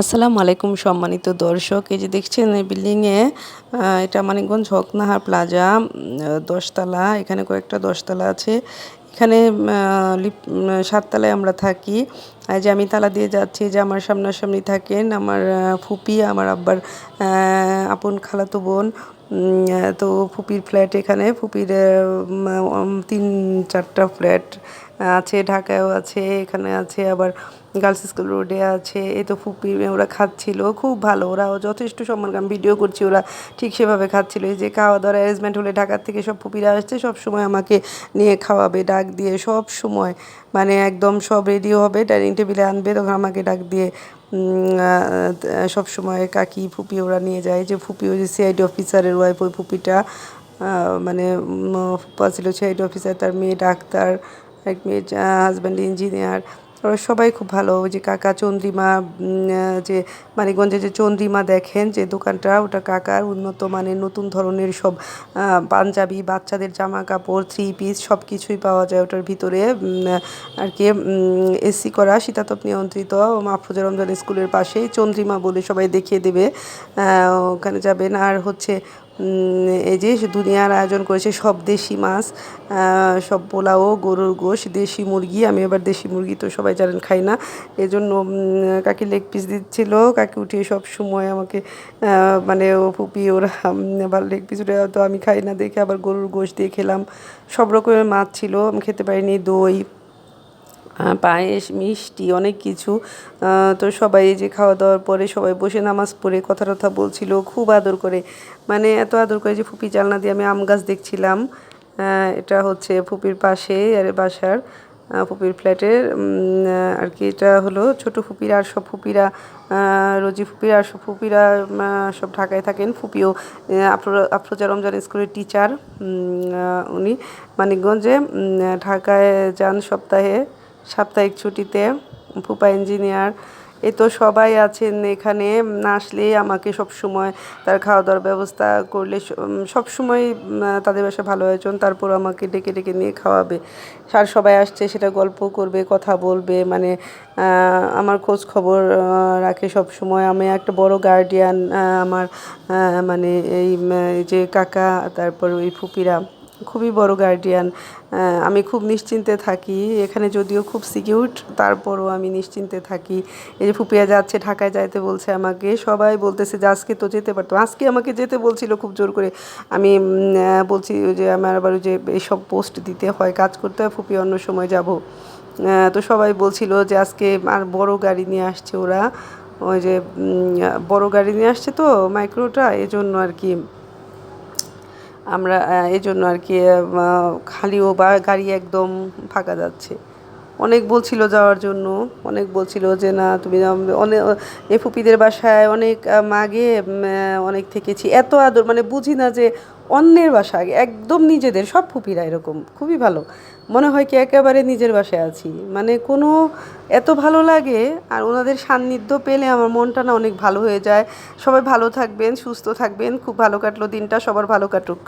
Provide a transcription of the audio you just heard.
আসসালামু আলাইকুম সম্মানিত দর্শক, এই যে দেখছেন এই বিল্ডিংয়ে এটা মানিকগঞ্জ হকনাহার প্লাজা দশতলা, এখানে কয়েকটা দশতলা আছে। এখানে সাততলায় আমরা থাকি। যে আমি তালা দিয়ে যাচ্ছি যে আমার সামনাসামনি থাকেন আমার ফুপি, আমার আব্বার আপন খালাতো বোন। তো ফুপির ফ্ল্যাট এখানে। ফুপির তিন, চারটা ফ্ল্যাট আছে, ঢাকায়ও আছে, এখানে আছে, আবার গার্লস স্কুল রোডে আছে। এ তো ফুপি, ওরা খাচ্ছিল, খুব ভালো। ওরাও যথেষ্ট সম্মান আমি ভিডিও করছি, ওরা ঠিক সেভাবে খাচ্ছিল। এই যে খাওয়া দাওয়ার অ্যারেঞ্জমেন্ট হলে ঢাকার থেকে সব ফুপিরা আসছে, সব সময় আমাকে নিয়ে খাওয়াবে, ডাক দিয়ে সব সময়। মানে একদম সব রেডি হবে ডাইনিং টেবিলে আনবে, তখন আমাকে ডাক দিয়ে সব সময় কাকি ফুপি ওরা নিয়ে যায়। যে ফুপি ওই যে সিআইডি অফিসারের ওয়াইফ ওই ফুপিটা মানে ফুপা ছিল সিআইডি অফিসার তার মেয়ে ডাক্তার, এক মেয়ে হাজব্যান্ড ইঞ্জিনিয়ার সবাই খুব ভালো। ওই যে কাকা চন্দ্রিমা যে মানিকগঞ্জে যে চন্দ্রিমা দেখেন, যে দোকানটা, ওটা কাকার উন্নত মানের, নতুন ধরনের সব পাঞ্জাবি, বাচ্চাদের জামা কাপড় থ্রি পিস সব কিছুই পাওয়া যায় ওটার ভিতরে। আর কি এসি করা, শীতাতপ নিয়ন্ত্রিত, মাহফুজা রমজান স্কুলের পাশেই চন্দ্রিমা বলে সবাই দেখিয়ে দেবে। ওখানে যাবেন। আর হচ্ছে এই যে দুনিয়ার আয়োজন করেছে সব দেশি মাছ সব পোলাও, গরুর গোশ, দেশি মুরগি, আমি এবার দেশি মুরগি তো সবাই জানেন খাই না। এজন্য কাকি লেগ পিস দিচ্ছিল, কাকি উঠিয়ে সব সময় আমাকে মানে ও ফুপি, ওরা ভালো লেগ পিস ওটা তো আমি খাই না, দেখে আবার গরুর গোশ দিয়ে খেলাম। সব রকমের মাছ ছিল, আমি খেতে পারিনি, দই পায়েস, মিষ্টি, অনেক কিছু। তো সবাই যে খাওয়া দাওয়ার পরে সবাই বসে নামাজ পড়ে কথা টথা বলছিল, খুব আদর করে। মানে এত আদর করে যে ফুপি জালনা দিয়ে আমি আম গাছ দেখছিলাম। এটা হচ্ছে ফুপির পাশে, আর বাসার ফুপির ফ্ল্যাটের আর কি এটা হলো ছোট ফুপিরা, আর সব ফুপিরা রোজি ফুপিরা, আর সব ফুপিরা সব ঢাকায় থাকেন। ফুপিও আফরোজা রমজান স্কুলের টিচার উনি মানিকগঞ্জে ঢাকায় যান সপ্তাহে। সাপ্তাহিক ছুটিতে ফুপা ইঞ্জিনিয়ার। এ তো সবাই আছেন এখানে, না আসলেই আমাকে সব সময় তার খাওয়া দাওয়ার ব্যবস্থা করলে সব সময় তাদের বাসায় ভালো আয়োজন, তারপর আমাকে ডেকে ডেকে নিয়ে খাওয়াবে। আর সবাই আসছে, সেটা গল্প করবে, কথা বলবে মানে আমার খোঁজ খবর রাখে সব সময় আমি একটা বড় গার্ডিয়ান আমার মানে এই যে কাকা, তারপর ওই ফুপিরা। খুবই বড় গার্ডিয়ান আমি খুব নিশ্চিন্তে থাকি। এখানে যদিও খুব সিকিউর তারপরও আমি নিশ্চিন্তে থাকি। এই যে ফুপিয়া যাচ্ছে, ঢাকায় যাইতে বলছে আমাকে। সবাই বলতেছে যে আজকে তো যেতে পারতো আজকে আমাকে যেতে বলছিল খুব জোর করে। আমি বলছি যে আমার আবার যে এইসব পোস্ট দিতে হয়, কাজ করতে হয়, ফুপিয়া অন্য সময় যাব। তো সবাই বলছিল যে আজকে আর বড় গাড়ি নিয়ে আসছে ওরা। ওই যে বড় গাড়ি নিয়ে আসছে তো মাইক্রোটা এজন্য আর কি। আমরা এই জন্য আর কি খালিও বা গাড়ি একদম ফাঁকা যাচ্ছে। অনেক বলছিল যাওয়ার জন্য অনেক বলছিল যে না তুমি অনেক এফুপিদের ফুপিদের বাসায় অনেক আহ, অনেক থেকেছি। এত আদর মানে বুঝি না যে অন্যের বাসা একদম নিজেদের, সব ফুপিরা এরকম, খুবই ভালো। মনে হয় কি একেবারে নিজের বাসায় আছি। মানে কোনো এত ভালো লাগে, আর ওনাদের সান্নিধ্য পেলে আমার মনটা না অনেক ভালো হয়ে যায়। সবাই ভালো থাকবেন, সুস্থ থাকবেন, খুব ভালো কাটলো দিনটা, সবার ভালো কাটুক।